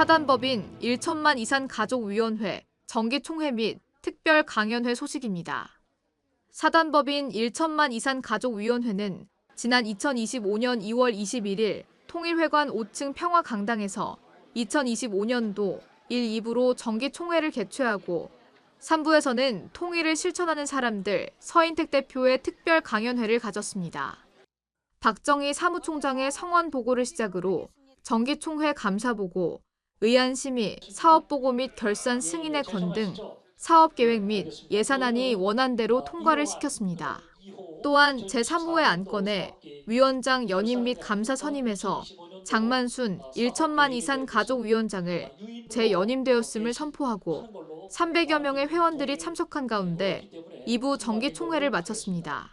사단법인 1천만 이산 가족위원회 정기총회 및 특별 강연회 소식입니다. 사단법인 1천만 이산 가족위원회는 지난 2025년 2월 21일 통일회관 5층 평화강당에서 2025년도 1, 2부로 정기총회를 개최하고 3부에서는 통일을 실천하는 사람들 서인택 대표의 특별 강연회를 가졌습니다. 박정희 사무총장의 성원 보고를 시작으로 정기총회 감사보고, 의안 심의 사업 보고 및 결산 승인의 건등 사업 계획 및 예산안이 원안대로 통과를 시켰습니다. 또한 제3호의 안건에 위원장 연임 및 감사 선임에서 장만순 1천만 이산 가족위원장을 재연임되었음을 선포하고 300여 명의 회원들이 참석한 가운데 2부 정기총회를 마쳤습니다.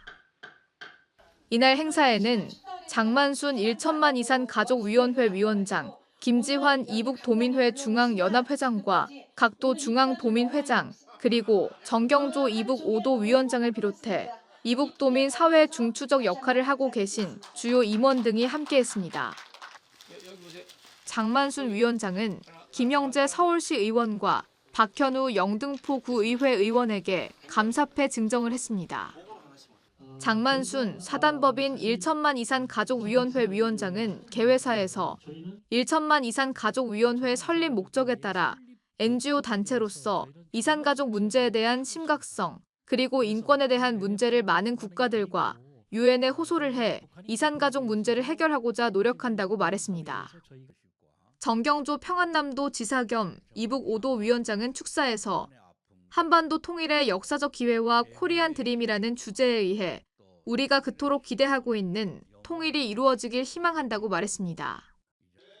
이날 행사에는 장만순 1천만 이산 가족위원회 위원장, 김지환 이북도민회 중앙연합회장과 각도 중앙도민회장, 그리고 정경조 이북 5도 위원장을 비롯해 이북도민 사회 중추적 역할을 하고 계신 주요 임원 등이 함께했습니다. 장만순 위원장은 김영재 서울시 의원과 박현우 영등포 구의회 의원에게 감사패 증정을 했습니다. 장만순 사단법인 1천만 이산 가족위원회 위원장은 개회사에서 1천만 이산 가족위원회 설립 목적에 따라 NGO 단체로서 이산가족 문제에 대한 심각성 그리고 인권에 대한 문제를 많은 국가들과 유엔에 호소를 해 이산가족 문제를 해결하고자 노력한다고 말했습니다. 정경조 평안남도 지사 겸 이북 5도 위원장은 축사에서 한반도 통일의 역사적 기회와 코리안 드림이라는 주제에 의해 우리가 그토록 기대하고 있는 통일이 이루어지길 희망한다고 말했습니다.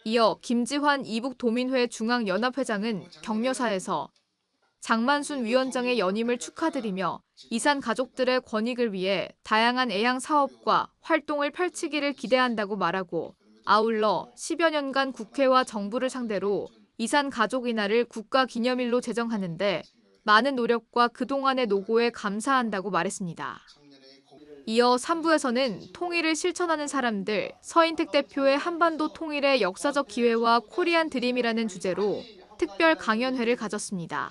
이어 김지환 이북도민회 중앙연합회장은 격려사에서 장만순 위원장의 연임을 축하드리며 이산 가족들의 권익을 위해 다양한 애양 사업과 활동을 펼치기를 기대한다고 말하고 아울러 10여 년간 국회와 정부를 상대로 이산 가족 이날을 국가 기념일로 제정하는데 많은 노력과 그동안의 노고에 감사한다고 말했습니다. 이어 3부에서는 통일을 실천하는 사람들 서인택 대표의 한반도 통일의 역사적 기회와 코리안 드림이라는 주제로 특별 강연회를 가졌습니다.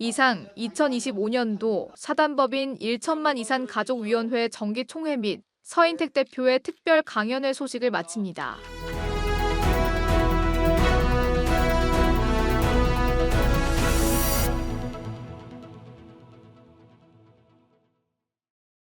이상 2025년도 사단법인 1천만 이산 가족위원회 정기총회 및 서인택 대표의 특별 강연회 소식을 마칩니다.